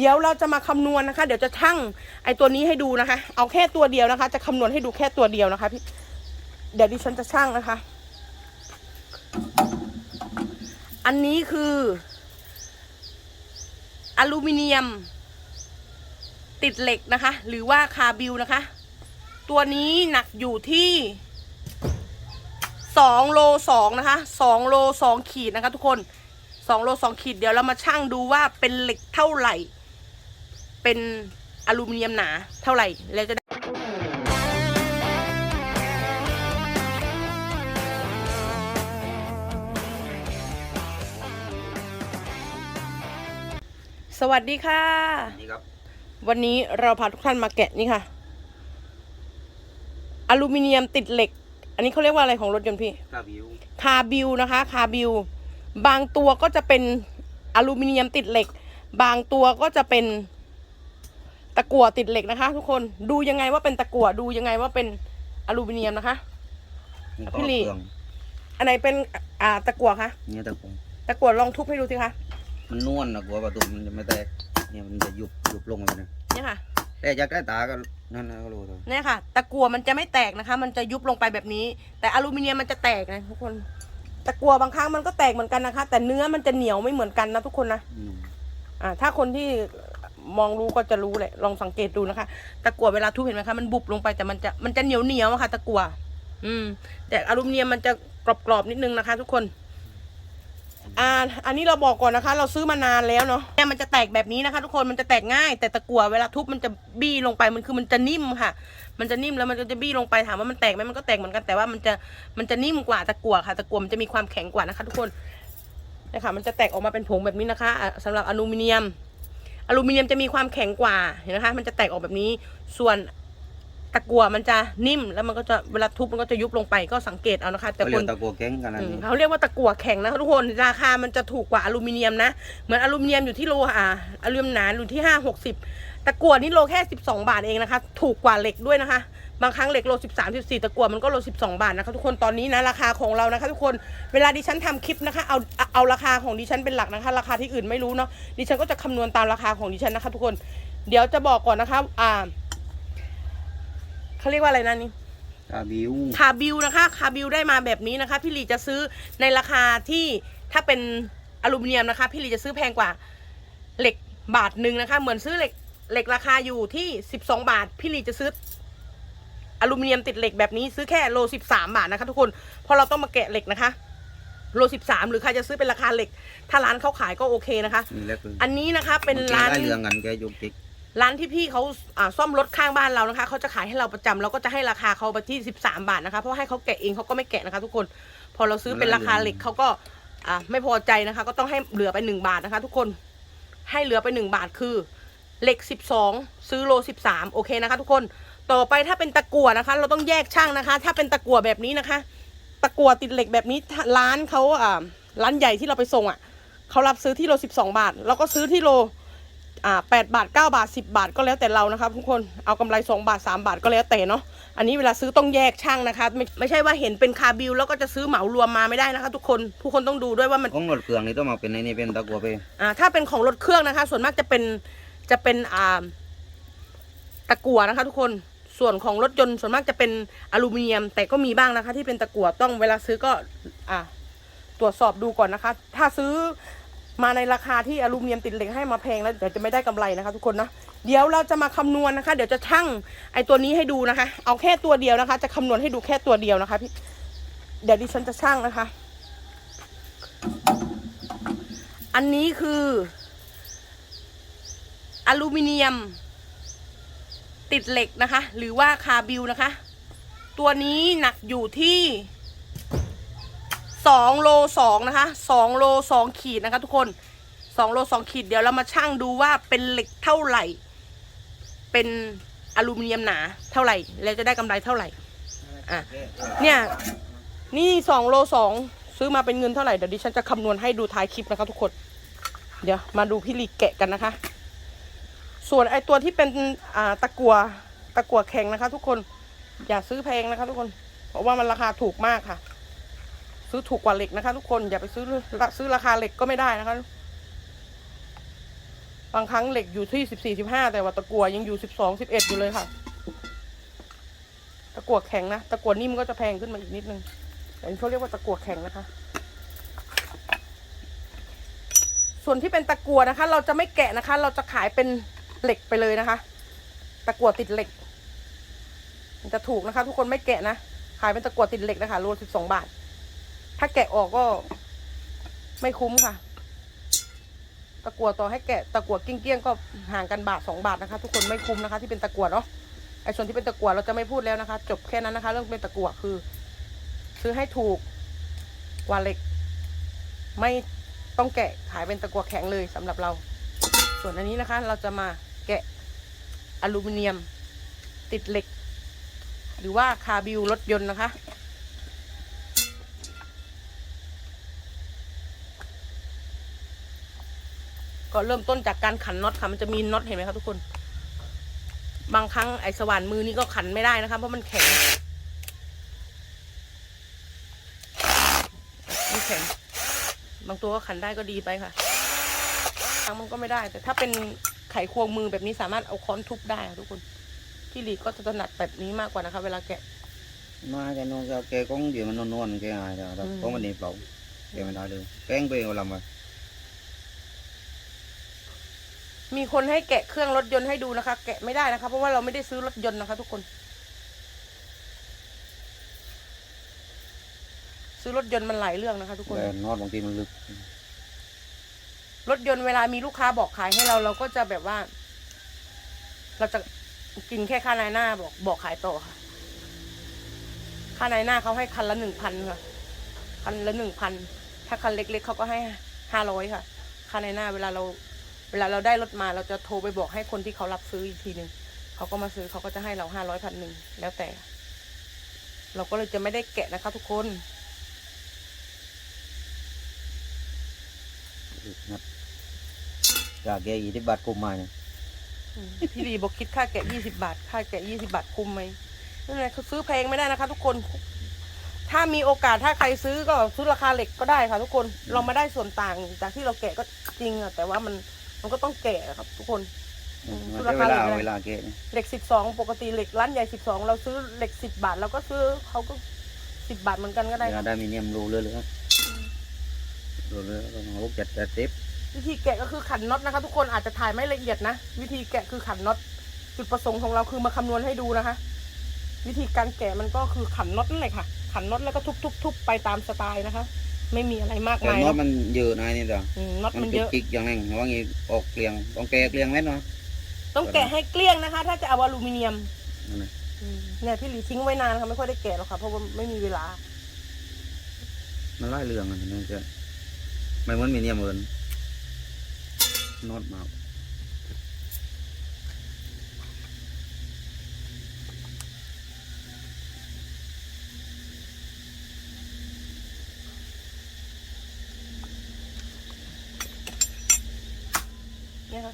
เดี๋ยวเราจะมาคำนวณนะคะ เดี๋ยวจะชั่งไอ้ตัวนี้ให้ดูนะคะ เอาแค่ตัวเดียวนะคะ จะคำนวณให้ดูแค่ตัวเดียวนะคะพี่เดี๋ยวดิฉันจะชั่งนะคะ อันนี้คืออลูมิเนียม ติดเหล็กนะคะ หรือว่าคาร์บิวนะคะ ตัวนี้หนักอยู่ที่สองโลสองนะคะสองโลสองขีดนะคะทุกคนสองโลสองขีดเดี๋ยวเรามาชั่งดูว่าเป็นเหล็กเท่าไหร่ เป็นอลูมิเนียมหนาเท่าไหร่แล้วจะได้สวัสดีค่ะ นี่ครับ วันนี้เราพาทุกท่านมาแกะนี่ค่ะ อลูมิเนียมติดเหล็ก อันนี้เขาเรียกว่าอะไรของรถยนต์พี่กาบิวคาบิวนะคะ คาบิว บางตัวก็จะเป็นอลูมิเนียมติดเหล็ก บางตัวก็จะเป็น ตะกั่วติดเหล็กนะคะ ทุกคนดูยังไงว่าเป็นตะกั่วดูยังไงว่าเป็นอลูมิเนียมนะคะนี่พี่ลีเครื่องอันไหนเป็นอ่าตะกั่วคะเนี่ยตะกงตะกั่วลองทุบให้ดูสิคะมันนวลนะกลัวประตูมันจะไม่แตกเนี่ยมันจะยุบยุบลงไปนะเนี่ยค่ะ แต่จากใกล้ตาก็นั่นนะก็รู้ตัวเนี่ยค่ะ ตะกั่วมันจะไม่แตกนะคะ มันจะยุบลงไปแบบนี้ แต่อลูมิเนียมมันจะแตกนะทุกคนตะกั่วบางครั้งมันก็แตกเหมือนกันนะคะ แต่เนื้อมันจะเหนียวไม่เหมือนกันนะทุกคนนะอืมอ่าถ้าคนที่ มองรู้ก็จะรู้แหละลองสังเกตดูนะคะ ตะกั่วเวลาทุบเห็นไหมคะมันบุบลงไปแต่มันจะมันจะเหนียวเหนียวอะค่ะ ตะกั่วอืม แต่อลูมิเนียมมันจะกรอบๆนิดนึงนะคะ ทุกคน อ่า อันนี้เราบอกก่อนนะคะ เราซื้อมานานแล้วเนาะเนี่ยมันจะแตกแบบนี้นะคะ ทุกคนมันจะแตกง่าย แต่ตะกั่วเวลาทุบมันจะบี้ลงไปมันคือมันจะนิ่มค่ะ มันจะนิ่มแล้วมันก็จะบี้ลงไปถามว่ามันแตกไหมมันก็แตกเหมือนกันแต่ว่ามันจะมันจะนิ่มกว่าตะกั่วค่ะ ตะกั่วมันจะมีความแข็งกว่านะคะ ทุกคนนะคะมันจะแตกออกมาเป็นผงแบบนี้นะคะอะสำหรับอลูมิเนียม อลูมิเนียมจะมีความแข็งกว่าเห็นไหมคะ มันจะแตกออกแบบนี้ ส่วน ตะกั่วมันจะนิ่มแล้วมันก็จะเวลาทุบมันก็จะยุบลงไปก็สังเกตเอานะคะ แต่เขาคเรียนกตะกัวแข็งกันนะอืมนี่เขาเรียกว่าตะกั่วแข็งนะคะทุกคนราคามันจะถูกกว่าอลูมิเนียมนะเหมือนอลูมิเนียมอยู่ที่โลอ่าอลูมิเนียมหนาอยู่ที่ห้าหกสิบตะกั่วนี่โลแค่สิบสองบาทเองนะคะ ถูกกว่าเหล็กด้วยนะคะ บางครั้งเหล็กโลสิบสามสิบสี่ตะกั่วมันก็โลสิบสองบาทนะคะทุกคนตอนนี้นะราคาของเรานะคะ ทุกคนเวลาดิฉันทำคลิปนะคะเอาเอาเอาราคาของดิฉันเป็นหลักนะคะ ราคาที่อื่นไม่รู้เนาะดิฉันก็จะคำนวณตามราคาของดิฉันนะคะ ทุกคน เดี๋ยวจะบอกก่อนนะคะอ่า เขาเรียกว่าอะไรนะนี่กาบิวคาบิวนะคะคาบิวได้มาแบบนี้นะคะ พี่ลีจะซื้อในราคาที่ถ้าเป็นอลูมิเนียมนะคะ พี่ลีจะซื้อแพงกว่าเหล็กบาทหนึ่งนะคะ เหมือนซื้อเหล็กเหล็กราคาอยู่ที่สิบสองบาท พี่ลีจะซื้ออลูมิเนียมติดเหล็กแบบนี้ซื้อแค่โลสิบสามบาทนะคะ ทุกคนเพราะเราต้องมาแกะเหล็กนะคะโลสิบสามหรือใครจะซื้อเป็นราคาเหล็ก ถ้าร้านเขาขายก็โอเคนะคะนี่แหละคืออันนี้นะคะเป็นร้านได้เรื่องกันแกยุกจิก ร้านที่พี่เขาอ่าซ่อมรถข้างบ้านเรานะคะเขาจะขายให้เราประจำเราก็จะให้ราคาเขาไปที่สิบสามบาทนะคะ เพราะให้เขาแกะเองเขาก็ไม่แกะนะคะ ทุกคน พอเราซื้อเป็นราคาเหล็กเขาก็อ่าไม่พอใจนะคะ ก็ต้องให้เหลือไปหนึ่งบาทนะคะ ทุกคนให้เหลือไปหนึ่งบาทคือเหล็กสิบสองซื้อโลสิบสามโอเคนะคะ ทุกคนต่อไปถ้าเป็นตะกั่วนะคะ เราต้องแยกช่างนะคะ ถ้าเป็นตะกั่วแบบนี้นะคะ ตะกั่วติดเหล็กแบบนี้ถ้าร้านเขาอ่าร้านใหญ่ที่เราไปส่งอะเขารับซื้อที่โลสิบสองบาท เราก็ซื้อที่โล อ่าแปดบาทเก้าบาทสิบาทก็แล้วแต่เรานะครับทุกคนเอากำไรสองบาทสามบาทก็แล้วแต่เนาะอันนี้เวลาซื้อต้องแยกช่างนะคะไม่ไม่ใช่ว่าเห็นเป็นคาบิลแล้วก็จะซื้อเหมารวมมาไม่ได้นะคะทุกคนทุกคนต้องดูด้วยว่ามันของรถเครื่องนี่ต้องมาเป็นในนี่เป็นตะกัวไปอ่าถ้าเป็นของรถเครื่องนะคะ ส่วนมากจะเป็นจะเป็นอ่าตะกั่วนะคะ ทุกคนส่วนของรถยนต์ส่วนมากจะเป็นอลูมิเนียม แต่ก็มีบ้างนะคะ ที่เป็นตะกั่วต้องเวลาซื้อก็อ่าตรวจสอบดูก่อนนะคะ ถ้าซื้อ มาในราคาที่อลูมิเนียมติดเหล็กให้มาแพงแล้วเดี๋ยวจะไม่ได้กำไรนะคะ ทุกคนนะเดี๋ยวเราจะมาคำนวณนะคะ เดี๋ยวจะชั่งไอ้ตัวนี้ให้ดูนะคะ เอาแค่ตัวเดียวนะคะ จะคำนวณให้ดูแค่ตัวเดียวนะคะพี่เดี๋ยวดิฉันจะชั่งนะคะ อันนี้คืออลูมิเนียม ติดเหล็กนะคะ หรือว่าคาร์บิวนะคะ ตัวนี้หนักอยู่ที่ สองโลสองนะคะสองโลสองขีดนะคะทุกคนสองโลสองขีดเดี๋ยวเรามาชั่งดูว่าเป็นเหล็กเท่าไหร่ เป็นอลูมิเนียมหนาเท่าไหร่ แล้วจะได้กำไรเท่าไหร่อะเนี่ยนี่สองโลสองซื้อมาเป็นเงินเท่าไหร่เดี๋ยวดิฉันจะคำนวณให้ดูท้ายคลิปนะคะทุกคน เดี๋ยวมาดูพี่ลีแกะกันนะคะ ส่วนไอตัวที่เป็นอ่าตะกัวตะกัวแข็งนะคะ ทุกคนอย่าซื้อแพงนะคะ ทุกคน เพราะว่ามันราคาถูกมากค่ะ ซื้อถูกกว่าเหล็กนะคะ ทุกคนอย่าไปซื้อซื้อราคาเหล็กก็ไม่ได้นะคะ บางครั้งเหล็กอยู่ที่สิบสี่สิบห้าแต่ว่าตะกั่วยังอยู่สิบสองสิบเอ็ดอยู่เลยค่ะ ตะกั่วแข็งนะตะกั่วนิ่มก็จะแพงขึ้นมาอีกนิดนึงแต่อันนี้เขาเรียกว่าตะกั่วแข็งนะคะ ส่วนที่เป็นตะกั่วนะคะ เราจะไม่แกะนะคะ เราจะขายเป็นเหล็กไปเลยนะคะ ตะกั่วติดเหล็ก มันจะถูกนะคะ ทุกคนไม่แกะนะขายเป็นตะกั่วติดเหล็กนะคะโลสิบสองบาท ถ้าแกะออกก็ไม่คุ้มค่ะ ตะกั่วต่อให้แกะตะกั่วกิ้งเกี้ยงๆก็ห่างกันบาทสองบาทนะคะ ทุกคนไม่คุ้มนะคะ ที่เป็นตะกั่วเนาะไอ้ส่วนที่เป็นตะกั่วเราจะไม่พูดแล้วนะคะ จบแค่นั้นนะคะ เรื่องเป็นตะกั่วคือ ซื้อให้ถูกกว่าเหล็ก ไม่ต้องแกะขายเป็นตะกั่วแข็งเลยสำหรับเรา ส่วนอันนี้นะคะ เราจะมาแกะอลูมิเนียม ติดเหล็ก หรือว่าคาบิวรถยนต์นะคะ ก็เริ่มต้นจากการขันน็อตค่ะ มันจะมีน็อตเห็นไหมคะทุกคน บางครั้งไอ้สว่านมือนี่ก็ขันไม่ได้นะคะเพราะมันแข็งมันแข็ง บางตัวก็ขันได้ก็ดีไปค่ะบางมันก็ไม่ได้ แต่ถ้าเป็นไขควงมือแบบนี้สามารถเอาค้อนทุบได้ค่ะทุกคนพี่หลีก็จะถนัดแบบนี้มากกว่านะคะ เวลาแกะมา cái nó ra cái con gì mà nó non cái ai đó Ừ. có mình đi lẩu cái mình đã được cái anh bê làm rồi มีคนให้แกะเครื่องรถยนต์ให้ดูนะคะ แกะไม่ได้นะคะ เพราะว่าเราไม่ได้ซื้อรถยนต์นะคะ ทุกคน ซื้อรถยนต์มันหลายเรื่องนะคะ ทุกคน Để nó bằng tim lực รถยนต์เวลามีลูกค้าบอกขายให้เราเราก็จะแบบว่า เราจะกินแค่ค่านายหน้าบอกบอกขายต่อค่ะ ค่านายหน้าเขาให้คันละหนึ่งพันค่ะ คันละหนึ่งพัน ถ้าคันเล็กๆเขาก็ให้ห้าร้อยค่ะ ค่านายหน้าเวลาเรา เวลาเราได้รถมาเราจะโทรไปบอกให้คนที่เขารับซื้ออีกทีหนึ่งเขาก็มาซื้อเขาก็จะให้เราห้าร้อยพันหนึ่งแล้วแต่ เราก็เลยจะไม่ได้แกะนะคะทุกคน ngặt cả cái gì đi bạt cùng mà อืมพี่ลีบอกคิดค่าแกะยี่สิบาท ค่าแกะยี่สิบาทคุ้มไหมนั่นแหละคือซื้อแพงไม่ได้นะคะ ทุกคน ถ้ามีโอกาสถ้าใครซื้อก็ซื้อราคาเหล็กก็ได้ค่ะ ทุกคน เรามาได้ส่วนต่างจากที่เราแกะก็จริงอะแต่ว่ามัน มันก็ต้องแกะครับ ทุกคน Ừ, Ừ, mà tôi cái là vé khá là là rẻ. vé là cái này เหล็กสิบสองปกติเหล็กร้านใหญ่สิบสองเราซื้อเหล็กสิบบาทเราก็ซื้อเขาก็สิบบาทเหมือนกันก็ได้ Đây ค่ะ là aluminium lù lửa nữa lù lửa rồi nó hút chặt chặt tiếp วิธีแกะก็คือขันน็อตนะคะ ทุกคนอาจจะถ่ายไม่ละเอียดนะ วิธีแกะคือขันน็อตจุดประสงค์ของเราคือมาคำนวณให้ดูนะคะ วิธีการแกะมันก็คือขันน็อตนั่นแหละค่ะ ขันน็อตแล้วก็ทุบๆๆไปตามสไตล์นะคะ ไม่มีอะไรมาก cái มาย nó เนาะ mình vừa này nè rồi อืมน็อตมัน mình เย chích อะ chích chẳng này nó gì ột liền con ke liền hết nó ต้องแกะให้เกลี้ยงนะคะ ถ้าจะเอาอลูมิเนียม Đây này. อืมเนี่ยพี่หลีทิ้งไว้นานค่ะไม่ค่อยได้แกะหรอกค่ะเพราะว่าไม่มีเวลา nó lái lường này nên chưa mày muốn mình em ơn nót màu เนี่ยค่ะ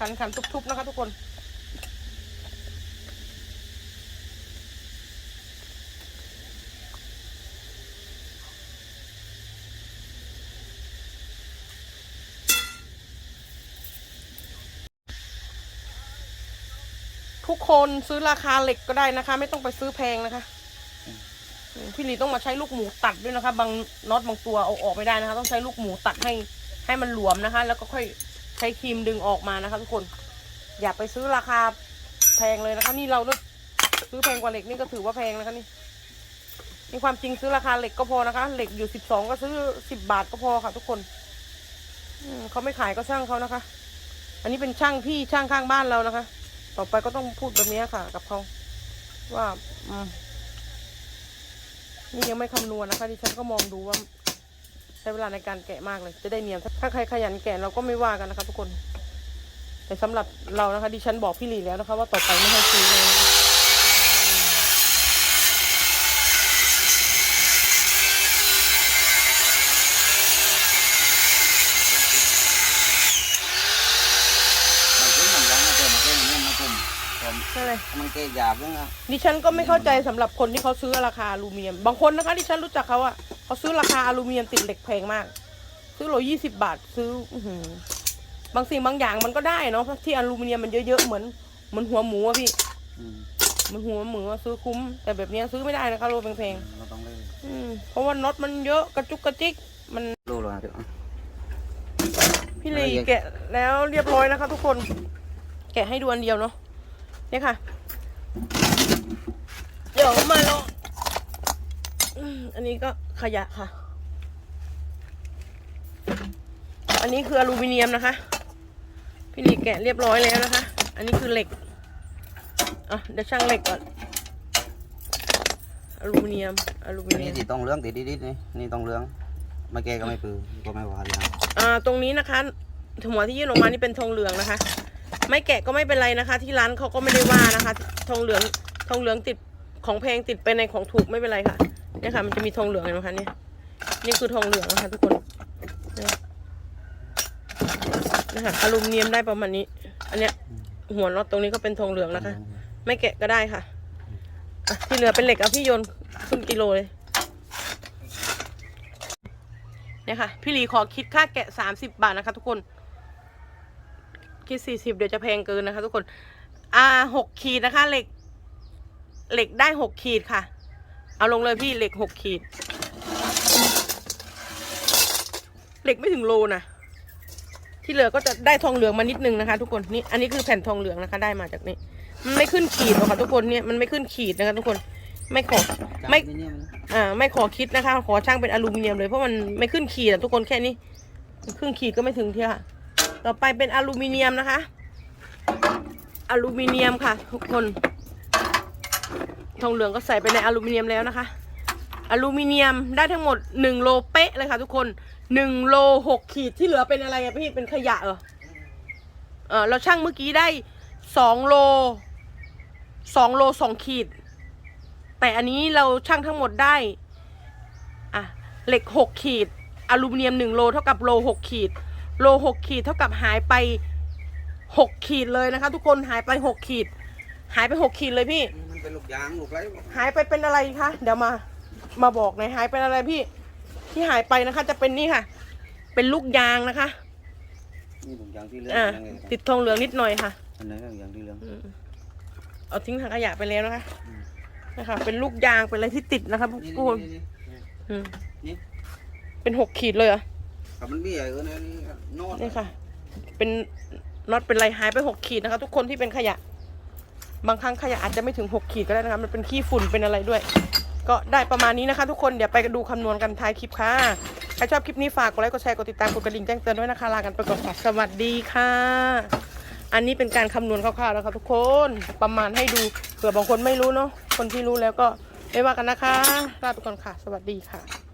ขันขันทุบๆนะคะทุกคน ทุกคนซื้อราคาเหล็กก็ได้นะคะ ไม่ต้องไปซื้อแพงนะคะพี่หลีต้องมาใช้ลูกหมูตัดด้วยนะคะ บางน็อตบางตัวเอาออกไม่ได้นะคะ ต้องใช้ลูกหมูตัดให้ให้มันหลวมนะคะ แล้วก็ค่อย ใช้ครีมดึงออกมานะคะทุกคน อย่าไปซื้อราคาแพงเลยนะคะ นี่เราซื้อแพงกว่าเหล็กนี่ก็ถือว่าแพงนะคะนี่นี่ความจริงซื้อราคาเหล็กก็พอนะคะ เหล็กอยู่สิบสองก็ซื้อสิบบาทก็พอค่ะ ทุกคนอืมเขาไม่ขายก็ช่างเขานะคะ อันนี้เป็นช่างพี่ช่างข้างบ้านเรานะคะ ต่อไปก็ต้องพูดแบบนี้ค่ะ กับเขาว่า อืมนี่ยังไม่คำนวณนะคะดิฉันก็มองดูว่า ใช้เวลาในการแกะมากเลย จะได้เนียนถ้าใครขยันแกะเราก็ไม่ว่ากันนะคะทุกคน แต่สำหรับเรานะคะดิฉันบอกพี่หลีแล้วนะคะ ว่าต่อไปไม่ให้ซื้อเลยนะคะมัน cũng mình lắng nó mà cái này nó cùng còn นั่นเลยมันแกหยาบแล้วนะดิฉันก็ไม่เข้าใจสำหรับคนที่เขาซื้อราคาอลูมิเนียม บางคนนะคะดิฉันรู้จักเขาอะ เขาซื้อราคาอลูมิเนียมติดเหล็กแพงมาก ซื้อโลยี่สิบบาทซื้อ อือหือบางสิ่งบางอย่างมันก็ได้เนาะที่อลูมิเนียมมันเยอะๆเหมือนเหมือนหัวหมูอะพี่อืมเหมันหัวหมูอะซื้อคุ้ม แต่แบบเนี้ยซื้อไม่ได้นะคะโลแพงเราต้องเล่นๆอืมเพราะว่าน็อตมันเยอะกระจุกกระจิกมัน รูเลยเดี๋ยวพี่ลีละเอียดแกะแล้วเรียบร้อยนะคะทุกคน แกะให้ดูอันเดียวเนาะเนี่ยค่ะ เดี๋ยวมาลอง อืมอันนี้ก็ขยะค่ะ อันนี้คืออลูมิเนียมนะคะ พี่ลีแกะเรียบร้อยแล้วนะคะ อันนี้คือเหล็กอะเดี๋ยวช่างเหล็กก่อน อลูมิเนียม อลูมิอันเนีนี้ยมสีตรงเหลื้องติดดิดๆนี่นี่ตรงเหลื้องมาแกก็ไม่ปือก็ไม่ว่าเลยครับอ่าตรงนี้นะคะหัวที่ยื่นออกมานี่เป็นทองเหลืองนะคะ ไม่แกะก็ไม่เป็นไรนะคะ ที่ร้านเขาก็ไม่ได้ว่านะคะทองเหลืองทองเหลืองติดของแพงติดไปในของถูกไม่เป็นไรค่ะ เนี่ยค่ะมันจะมีทองเหลืองเห็นไหมคะเนี่ยนี่คือทองเหลืองนะคะทุกคนเนี่ยนะคะอลูมิเนียมได้ประมาณนี้ อันเนี้ยหัวน็อตตรงนี้ก็เป็นทองเหลืองนะคะ ไม่แกะก็ได้ค่ะอะที่เหลือเป็นเหล็กเอาพี่โยนขึ้นกิโลเลยเนี่ยค่ะ พี่หลีขอคิดค่าแกะสามสิบบาทนะคะ ทุกคน คิดสี่สิบเดี๋ยวจะแพงเกินนะคะ ทุกคน อ่าหกขีดนะคะ เหล็ก เหล็กได้หกขีดค่ะ เอาลงเลยพี่เหล็กหกขีด เหล็กไม่ถึงโลนะที่เหลือก็จะได้ทองเหลืองมานิดนึงนะคะ ทุกคนนี่อันนี้คือแผ่นทองเหลืองนะคะ ได้มาจากนี้มันไม่ขึ้นขีดหรอกค่ะทุกคนเนี่ยมันไม่ขึ้นขีดนะคะ ทุกคนไม่ขอไม่อ่าไม่ขอคิดนะคะ ขอช่างเป็นอลูมิเนียมเลยเพราะมันไม่ขึ้นขีดอะทุกคนแค่นี้ครึ่งขีดก็ไม่ถึงเที่ยค่ะต่อไปเป็นอลูมิเนียมนะคะ อลูมิเนียมค่ะ ทุกคน ทองเหลืองก็ใส่ไปในอลูมิเนียมแล้วนะคะ อลูมิเนียมได้ทั้งหมดหนึ่งโลเป๊ะเลยค่ะทุกคนหนึ่งโลหกขีดที่เหลือเป็นอะไรอะพี่เป็นขยะเหรอเออเราช่างเมื่อกี้ได้สองโลสองโลสองขีด แต่อันนี้เราช่างทั้งหมดได้อะเหล็กหกขีด อลูมิเนียมหนึ่งโลเท่ากับโลหกขีด โลหกขีดเท่ากับหายไปหกขีดเลยนะคะ ทุกคนหายไปหกขีด หายไปหกขีดเลยพี่ เป็นลูกยางลูกไรหายไปเป็นอะไรคะ เดี๋ยวมา มาบอกหน่อยหายเป็นอะไรพี่ ที่หายไปนะคะ จะเป็นนี่ค่ะ เป็นลูกยางนะคะนี่ลูกยางที่เหลื้องอ่ายังไงติดทองเหลืองนิดหน่อยค่ะ อันไหนลูกยางที่เหลื้อง อืมเอาทิ้งถังขยะไปแล้วนะคะอืม นะคะ เป็นลูกยางเป็นอะไรที่ติดนะคะทุกนี่คนนี่นี่ อืมนี่ เป็นหกขีดเลยเหรอครับมันมีอะไรเออเนี่ยนี่โนอนนี่ค่ะ เป็นน็อตเป็นไรหายไปหกขีดนะคะ ทุกคนที่เป็นขยะ บางครั้งขยะอาจจะไม่ถึงหกขีดก็ได้นะคะมันเป็นขี้ฝุ่นเป็นอะไรด้วย ก็ได้ประมาณนี้นะคะ ทุกคนเดี๋ยวไปดูคำนวณกันท้ายคลิปค่ะใครชอบคลิปนี้ฝากกดไลค์กดแชร์กดติดตามกดกระดิ่งแจ้งเตือนด้วยนะคะลากันไปก่อนค่ะสวัสดีค่ะ อันนี้เป็นการคำนวณคร่าวๆนะคะทุกคนประมาณให้ดูเผื่อบางคนไม่รู้เนาะคนที่รู้แล้วก็ไม่ว่ากันนะคะลาไปก่อนค่ะ สวัสดีค่ะ